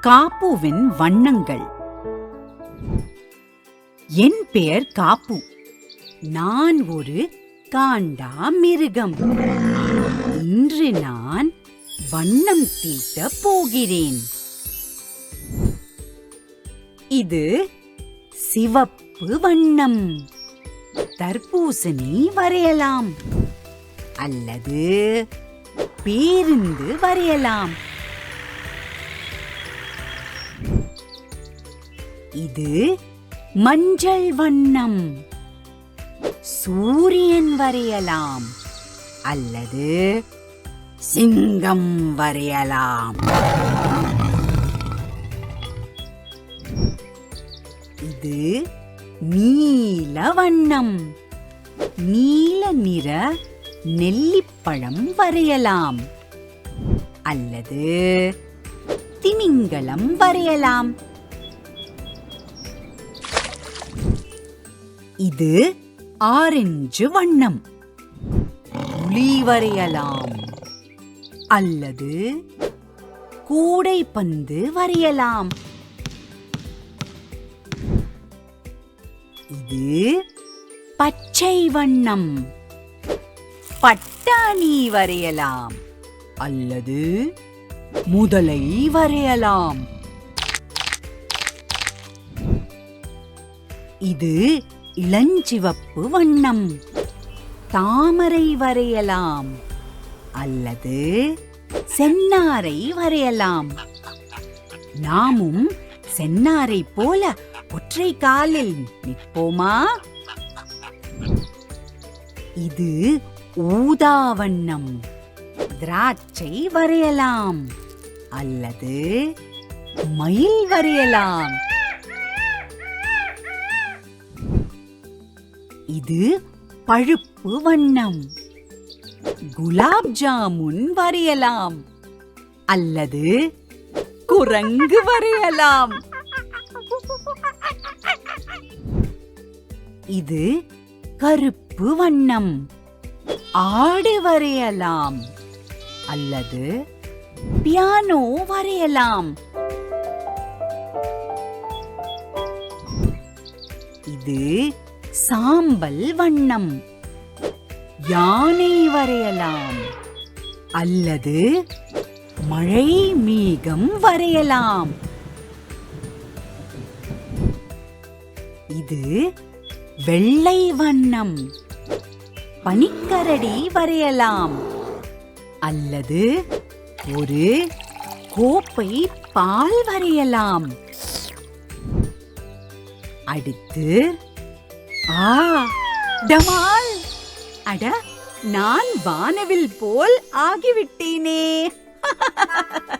காப்புவின் வண்ணங்கள். என் பெயர் காப்பு. நான் ஒரு காண்டா மிருகம். இன்று நான் வண்ணம் தீட்ட போகிறேன். இது சிவப்பு வண்ணம். தர்பூசணி வரையலாம். அல்லது பேருந்து வரையலாம். இது மஞ்சள் வண்ணம். சூரியன் வரையலாம் அல்லது சிங்கம் வரையலாம். இது நீல வண்ணம். நீல நிற நெல்லிப்பழம் வரையலாம் அல்லது திமிங்கலம் வரையலாம். இது ஆரஞ்சு வண்ணம். புலி வரையலாம் அல்லது கூடைப்பந்து வரையலாம். இது பச்சை வண்ணம். பட்டாணி வரையலாம். அல்லது முதலை வரையலாம். இது இளஞ்சிவப்பு வண்ணம். தாமரை வரையலாம். அல்லது சென்னாரை வரையலாம். நாமும் சென்னாரை போல ஒற்றை காலில் நிற்போமா? இது ஊதா வண்ணம். திராட்சை வரையலாம். அல்லது மயில் வரையலாம். இது பழுப்பு வண்ணம். குலாப் ஜாமுன் வரையலாம். அல்லது குரங்கு வரையலாம். இது கருப்பு வண்ணம். ஆடு வரையலாம். அல்லது பியானோ வரையலாம். இது சாம்பல் வண்ணம். யானை வரையலாம். அல்லது மழை மேகம் வரையலாம். இது வெள்ளை வண்ணம். பனிக்கரடி வரையலாம். அல்லது ஒரு கோப்பை பால் வரையலாம். அடுத்து ஆ டமால். அட நான் வானவில் போல் ஆகிவிட்டேனே.